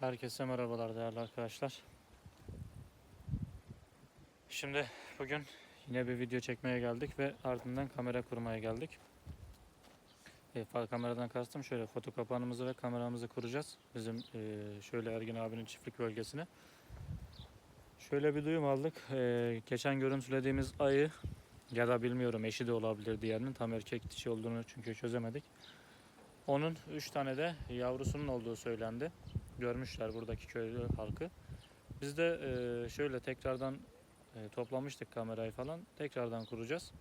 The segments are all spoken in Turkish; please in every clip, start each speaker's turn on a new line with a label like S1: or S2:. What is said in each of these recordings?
S1: Herkese merhabalar değerli arkadaşlar. Şimdi bugün yine bir video çekmeye geldik ve ardından kamera kurmaya geldik. E, kameradan kastım şöyle foto kapağımızı ve kameramızı kuracağız. Bizim e, şöyle Ergin abinin çiftlik bölgesine. Şöyle bir duyum aldık. E, geçen görüntülediğimiz ayı ya da bilmiyorum eşi de olabilir diğerinin tam erkek dişi olduğunu çünkü çözemedik. Onun 3 tane de yavrusunun olduğu söylendi görmüşler buradaki köylü halkı. Biz de e, şöyle tekrardan e, toplamıştık kamerayı falan. Tekrardan kuracağız.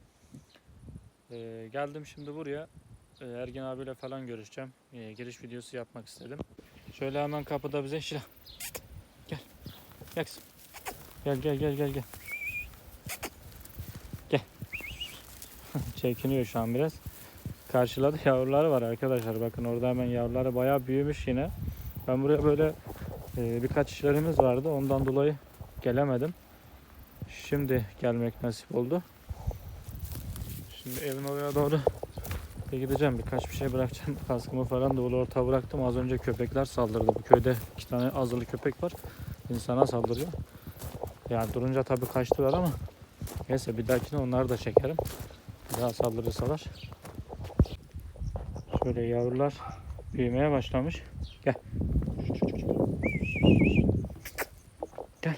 S1: E, geldim şimdi buraya. E, Ergin abiyle falan görüşeceğim. E, giriş videosu yapmak istedim. Şöyle hemen kapıda bize Şila. Gel. Gel. Gel gel gel gel gel. Gel. Çekiniyor şu an biraz. Karşıladı yavruları var arkadaşlar. Bakın orada hemen yavruları bayağı büyümüş yine. Ben buraya böyle e, birkaç işlerimiz vardı. Ondan dolayı gelemedim. Şimdi gelmek nasip oldu. Şimdi evin oraya doğru gideceğim. Birkaç bir şey bırakacağım. Kaskımı falan da orta bıraktım. Az önce köpekler saldırdı. Bu köyde iki tane azılı köpek var. İnsana saldırıyor. Yani durunca tabii kaçtılar ama neyse bir dahakine onları da çekerim. Bir daha saldırırsalar. Şöyle yavrular büyümeye başlamış. Gel.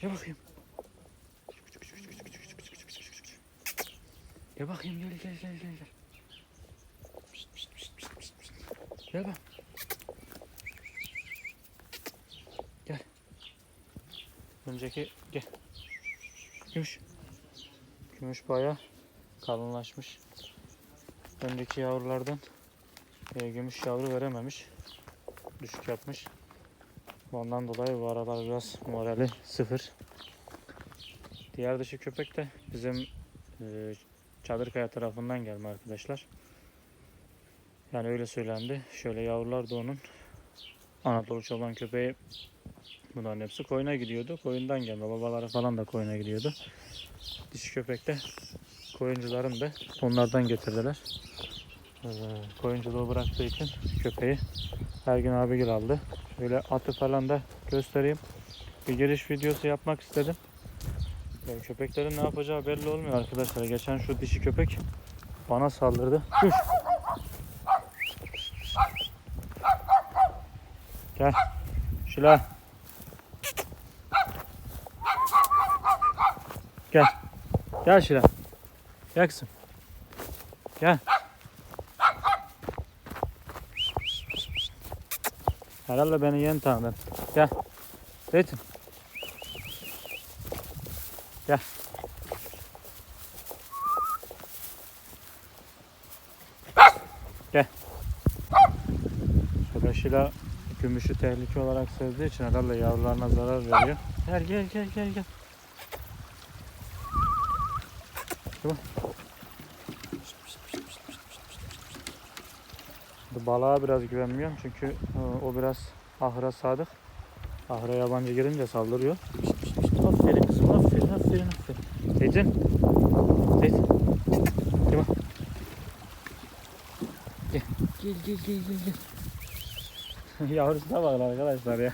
S1: Gel. Bakayım. Gel bakayım gel gel gel gel gel. Gel bak. Gel. Önceki gel. Gümüş. Gümüş bayağı kalınlaşmış. Önceki yavrulardan e, gümüş yavru verememiş. Düşük yapmış. Ondan dolayı bu aralar biraz morali sıfır. Diğer dişi köpek de bizim e, Çadırkaya tarafından gelme arkadaşlar. Yani öyle söylendi. Şöyle yavrular da onun Anadolu çoban köpeği bunların hepsi koyuna gidiyordu. Koyundan gelme. Babaları falan da koyuna gidiyordu. Dişi köpek de koyuncuların da onlardan getirdiler. Ee, koyunculuğu bıraktığı için köpeği Ergin abigil aldı. Şöyle atı falan da göstereyim. Bir giriş videosu yapmak istedim. Yani köpeklerin ne yapacağı belli olmuyor arkadaşlar. Geçen şu dişi köpek bana saldırdı. Düş. Gel. Şila. Gel. Gel Şila. Gel kızım. Gel. Herhalde beni yeni tanıdın. Gel. Zeytin. Gel. Gel. Şila gümüşü tehlike olarak sevdiği için herhalde yavrularına zarar veriyor. Gel gel gel gel gel. Tamam. Bu balığa biraz güvenmiyorum çünkü e, o biraz ahıra sadık. Ahıra yabancı girince saldırıyor. Pişt, pişt, pişt. Aferin kızım aferin aferin aferin. Gel bak. Gel gel gel gel gel. gel. Yavrusuna bakın arkadaşlar ya.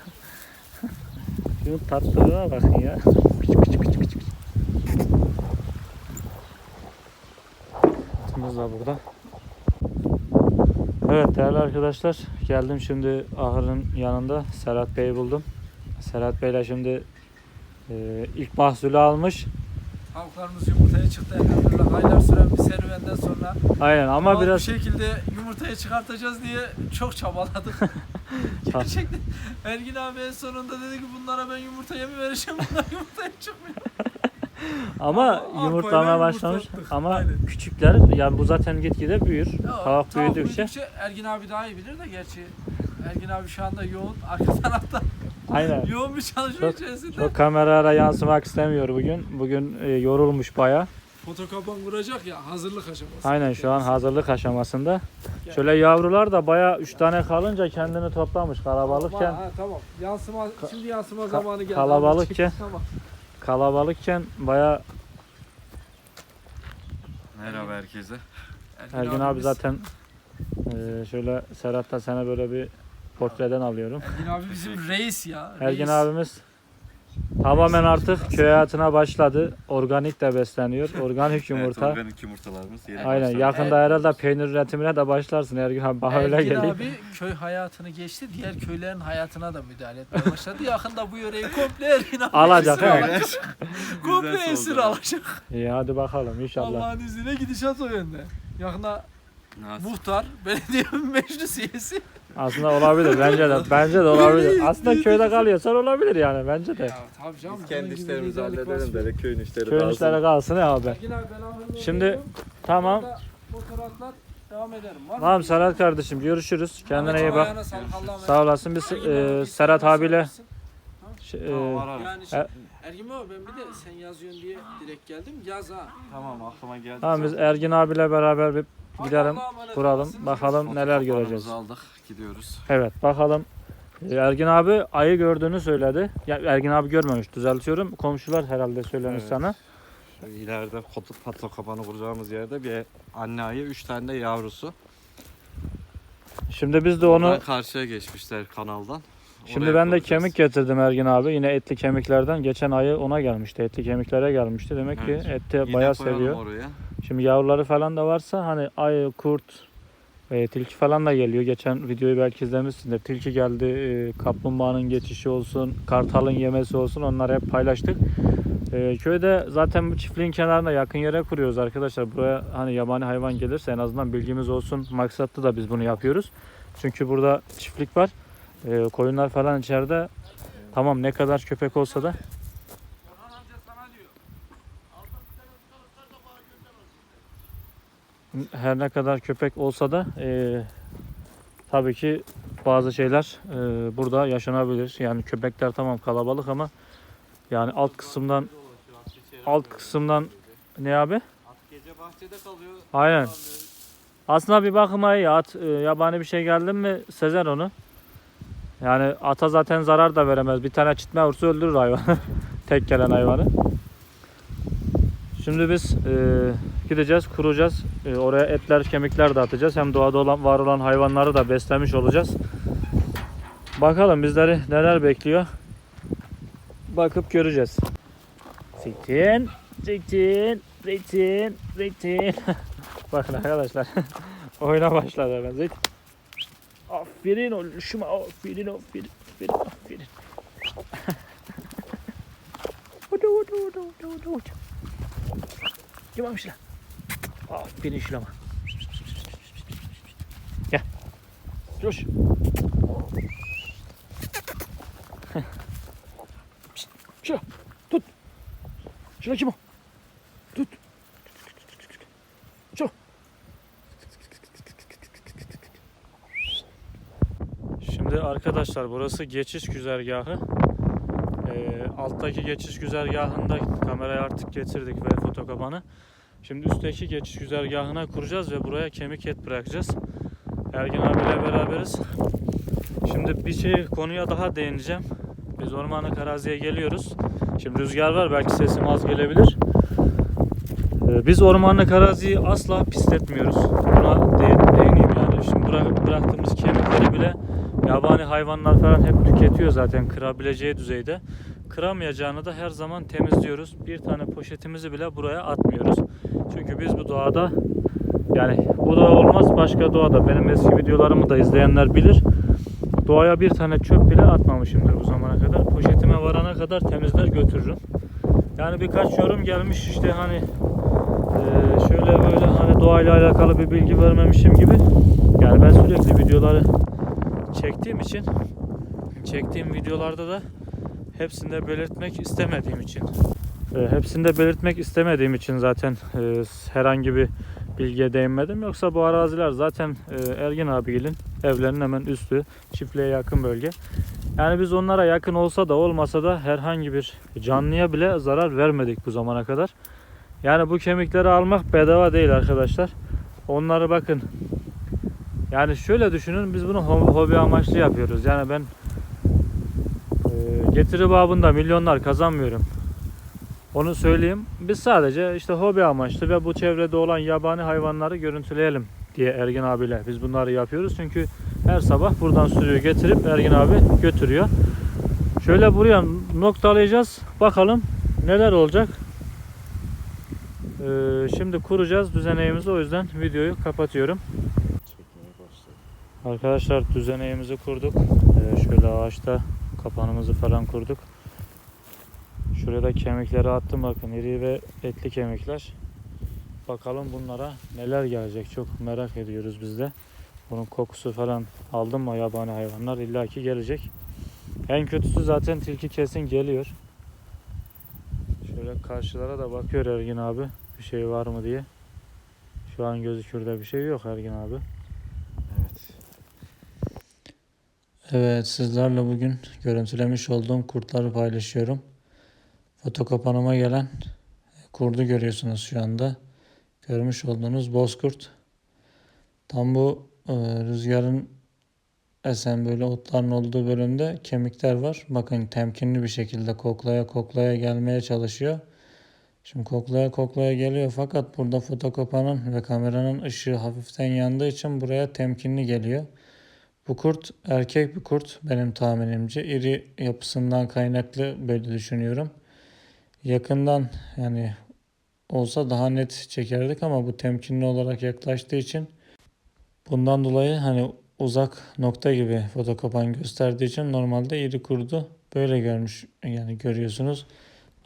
S1: Şunun tatlılığına bakın ya. Küçük küçük küçük küçük. Atımız da burada. Evet değerli arkadaşlar geldim şimdi ahırın yanında Serhat Bey'i buldum. Serhat Bey'le şimdi e, ilk mahsulü almış.
S2: Tavuklarımız yumurtaya çıktı elhamdülillah. Aylar süren bir serüvenden sonra.
S1: Aynen ama biraz
S2: bir şekilde yumurtaya çıkartacağız diye çok çabaladık. Gerçekten Ergin abi en sonunda dedi ki bunlara ben yumurtaya mı vereceğim? Bunlar yumurtaya çıkmıyor.
S1: ama
S2: Ama
S1: yumurtlamaya başlamış ama
S2: Aynen.
S1: küçükler yani bu zaten gitgide büyür. Tavuk büyüdükçe
S2: Ergin abi daha iyi bilir de gerçi. Ergin abi şu anda yoğun arka tarafta
S1: aynen.
S2: yoğun bir çalışma
S1: Çok-
S2: içerisinde.
S1: Çok kameraya yansımak istemiyor bugün. Bugün e, yorulmuş baya.
S2: Fotokapan vuracak ya hazırlık aşaması.
S1: Aynen şu an hazırlık aşamasında.
S2: Gel.
S1: Şöyle yavrular da baya 3 tane kalınca kendini toplamış kalabalıkken.
S2: Ha, tamam. Yansıma, şimdi yansıma zamanı geldi.
S1: kalabalıkken-
S2: Tamam.
S1: Kalabalıkken baya
S3: Merhaba herkese.
S1: Ergün abi
S2: abimiz-
S1: zaten e, şöyle Serhat da sana böyle bir portreden alıyorum.
S2: Ergin abi bizim reis ya.
S1: Ergin
S2: reis.
S1: abimiz tamamen artık köy hayatına başladı. Organik de besleniyor. Organik yumurta.
S3: Evet, organik yumurtalarımız yeni
S1: Aynen
S3: başladı.
S1: yakında herhalde peynir üretimine de başlarsın Ergin abi. Bana öyle
S2: Ergin
S1: geliyor.
S2: abi köy hayatını geçti. Diğer köylerin hayatına da müdahale etmeye başladı. Yakında bu yöreyi komple Ergin abi
S1: Alacak,
S2: esir
S1: evet.
S2: alacak. komple
S3: Bizden
S2: esir
S3: sonra.
S2: alacak.
S1: İyi hadi bakalım inşallah.
S2: Allah'ın izniyle gidişat o yönde. Yakında
S3: Nasıl?
S2: muhtar, belediye meclis üyesi.
S1: Aslında olabilir bence de. Bence de olabilir. Aslında köyde kalıyorsan olabilir yani bence de.
S2: Ya tabii canım.
S3: Biz kendi işlerimizi halledelim de köyün işleri
S1: Köyün
S3: kalsın.
S1: işleri kalsın ya abi. Şimdi tamam.
S2: Fotoğraflar devam ederim. Var?
S1: Tamam Serhat kardeşim görüşürüz. Kendine iyi bak. Sağ olasın. Biz e, Serhat abiyle şey,
S3: Tamam
S1: e.
S2: Yani şimdi, Ergin abi ben bir de sen yazıyorsun diye direkt geldim. Yaz ha.
S3: Tamam aklıma geldi.
S1: tamam biz Ergin abiyle beraber bir gidelim. Kuralım, bakalım. Neler göreceğiz.
S3: aldık gidiyoruz.
S1: Evet bakalım. E, Ergin abi ayı gördüğünü söyledi. Ya Ergin abi görmemiş düzeltiyorum. Komşular herhalde söylemiş
S3: Evet.
S1: sana.
S3: Şöyle ileride kotu pato kapanı kuracağımız yerde bir anne ayı, üç tane de yavrusu.
S1: Şimdi biz de onu
S3: karşıya geçmişler kanaldan.
S1: Şimdi ben de kemik getirdim Ergin abi. Yine etli kemiklerden. Geçen ayı ona gelmişti. Etli kemiklere gelmişti. Demek
S3: Evet.
S1: ki eti
S3: Yine
S1: bayağı seviyor.
S3: Oraya.
S1: Şimdi yavruları falan da varsa hani ayı, kurt, e, tilki falan da geliyor. Geçen videoyu belki izlemişsindir. Tilki geldi, e, kaplumbağanın geçişi olsun, kartalın yemesi olsun onları hep paylaştık. E, köyde zaten bu çiftliğin kenarına yakın yere kuruyoruz arkadaşlar. Buraya hani yabani hayvan gelirse en azından bilgimiz olsun maksatlı da biz bunu yapıyoruz. Çünkü burada çiftlik var. E, koyunlar falan içeride. Tamam ne kadar köpek olsa da her ne kadar köpek olsa da e, tabii ki bazı şeyler e, burada yaşanabilir. Yani köpekler tamam kalabalık ama yani alt kısımdan alt kısımdan ne abi?
S3: Gece bahçede kalıyor.
S1: Aynen. Aslında bir bakıma iyi at e, yabani bir şey geldi mi sezer onu. Yani ata zaten zarar da veremez. Bir tane çitme vursa öldürür hayvanı. Tek gelen hayvanı. Şimdi biz e, gideceğiz, kuracağız. E, oraya etler, kemikler de atacağız. Hem doğada olan, var olan hayvanları da beslemiş olacağız. Bakalım bizleri neler bekliyor. Bakıp göreceğiz. Zeytin, zeytin, zeytin, zeytin. Bakın arkadaşlar. Oyuna başladı hemen zeytin. Aferin oluşuma, aferin, aferin, aferin, aferin. Hudu, hudu, hudu, hudu, hudu, hudu. Yamamış lan. Aferin şulama. Gel. Coş. Pişt, Şuna tut. Şuna kim o? Tut. Şu. Şimdi arkadaşlar burası geçiş güzergahı. Ee, alttaki geçiş güzergahında kamerayı artık getirdik ve fotokapanı. Şimdi üstteki geçiş güzergahına kuracağız ve buraya kemik et bırakacağız. Ergin abiyle beraberiz. Şimdi bir şey konuya daha değineceğim. Biz ormanlık araziye geliyoruz. Şimdi rüzgar var belki sesim az gelebilir. Ee, Biz ormanlık araziyi asla pisletmiyoruz. Buna de- değineyim yani. Şimdi bırak- bıraktığımız kemikleri bile yabani hayvanlar falan hep tüketiyor zaten kırabileceği düzeyde. Kıramayacağını da her zaman temizliyoruz. Bir tane poşetimizi bile buraya atmıyoruz. Çünkü biz bu doğada yani bu doğa olmaz başka doğada. Benim eski videolarımı da izleyenler bilir. Doğaya bir tane çöp bile atmamışımdır bu zamana kadar. Poşetime varana kadar temizler götürürüm. Yani birkaç yorum gelmiş işte hani eee, şöyle böyle hani doğayla alakalı bir bilgi vermemişim gibi. Yani ben sürekli videoları çektiğim için çektiğim videolarda da hepsinde belirtmek istemediğim için e, hepsinde belirtmek istemediğim için zaten e, herhangi bir bilgiye değinmedim. Yoksa bu araziler zaten e, Ergin abigilin evlerinin hemen üstü çiftliğe yakın bölge. Yani biz onlara yakın olsa da olmasa da herhangi bir canlıya bile zarar vermedik bu zamana kadar. Yani bu kemikleri almak bedava değil arkadaşlar. Onları bakın. Yani şöyle düşünün biz bunu ho- hobi amaçlı yapıyoruz. Yani ben e, getiri babında milyonlar kazanmıyorum. Onu söyleyeyim. Biz sadece işte hobi amaçlı ve bu çevrede olan yabani hayvanları görüntüleyelim diye Ergin abiyle biz bunları yapıyoruz. Çünkü Her sabah buradan sürüyor getirip Ergin abi götürüyor. Şöyle buraya noktalayacağız. Bakalım neler olacak. Ee, şimdi kuracağız düzeneğimizi o yüzden videoyu kapatıyorum. Arkadaşlar düzeneğimizi kurduk. Ee, şöyle ağaçta kapanımızı falan kurduk. Şuraya da kemikleri attım bakın iri ve etli kemikler. Bakalım bunlara neler gelecek çok merak ediyoruz biz de. Bunun kokusu falan aldım mı yabani hayvanlar illaki gelecek. En kötüsü zaten tilki kesin geliyor. Şöyle karşılara da bakıyor Ergin abi. Bir şey var mı diye. Şu an gözükürde bir şey yok Ergin abi.
S3: Evet.
S1: Evet sizlerle bugün görüntülemiş olduğum kurtları paylaşıyorum. Foto kapanıma gelen kurdu görüyorsunuz şu anda. Görmüş olduğunuz bozkurt. Tam bu e, rüzgarın esen böyle otların olduğu bölümde kemikler var. Bakın temkinli bir şekilde koklaya koklaya gelmeye çalışıyor. Şimdi koklaya koklaya geliyor fakat burada foto kapanın ve kameranın ışığı hafiften yandığı için buraya temkinli geliyor. Bu kurt erkek bir kurt benim tahminimce. İri yapısından kaynaklı böyle düşünüyorum. Yakından yani olsa daha net çekerdik ama bu temkinli olarak yaklaştığı için bundan dolayı hani uzak nokta gibi fotokopan gösterdiği için normalde iri kurdu böyle görmüş yani görüyorsunuz.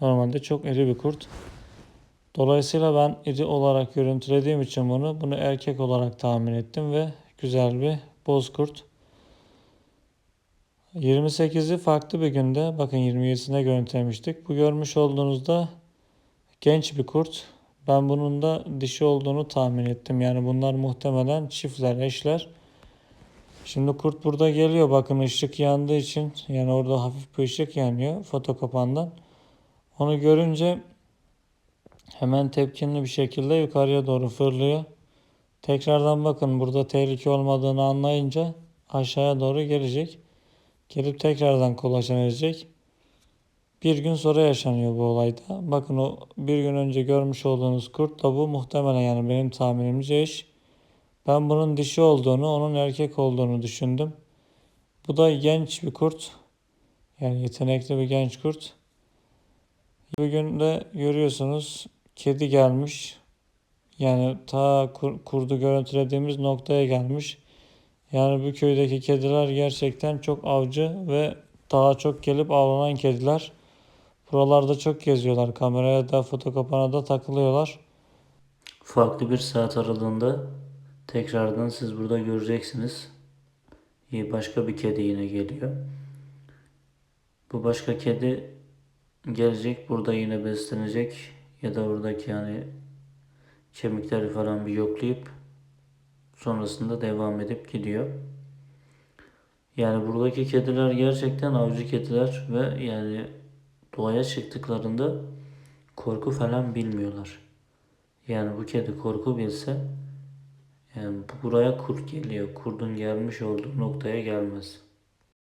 S1: Normalde çok iri bir kurt. Dolayısıyla ben iri olarak görüntülediğim için bunu bunu erkek olarak tahmin ettim ve güzel bir bozkurt. 28'i farklı bir günde bakın 27'sine görüntülemiştik. Bu görmüş olduğunuzda genç bir kurt. Ben bunun da dişi olduğunu tahmin ettim. Yani bunlar muhtemelen çiftler, eşler. Şimdi kurt burada geliyor. Bakın ışık yandığı için yani orada hafif bir ışık yanıyor foto kapandan. Onu görünce hemen tepkinli bir şekilde yukarıya doğru fırlıyor. Tekrardan bakın burada tehlike olmadığını anlayınca aşağıya doğru gelecek. Gelip tekrardan kolaçan edecek. Bir gün sonra yaşanıyor bu olayda. Bakın o bir gün önce görmüş olduğunuz kurt da bu muhtemelen yani benim tahminimce eş. Ben bunun dişi olduğunu, onun erkek olduğunu düşündüm. Bu da genç bir kurt. Yani yetenekli bir genç kurt. Bugün de görüyorsunuz kedi gelmiş. Yani ta kur- kurdu görüntülediğimiz noktaya gelmiş. Yani bu köydeki kediler gerçekten çok avcı ve daha çok gelip avlanan kediler. Buralarda çok geziyorlar. Kameraya da foto kapana da takılıyorlar. Farklı bir saat aralığında tekrardan siz burada göreceksiniz. İyi, Başka bir kedi yine geliyor. Bu başka kedi gelecek burada yine beslenecek ya da buradaki yani kemikleri falan bir yoklayıp sonrasında devam edip gidiyor. Yani buradaki kediler gerçekten avcı kediler ve yani doğaya çıktıklarında korku falan bilmiyorlar. Yani bu kedi korku bilse yani buraya kurt geliyor. Kurdun gelmiş olduğu noktaya gelmez.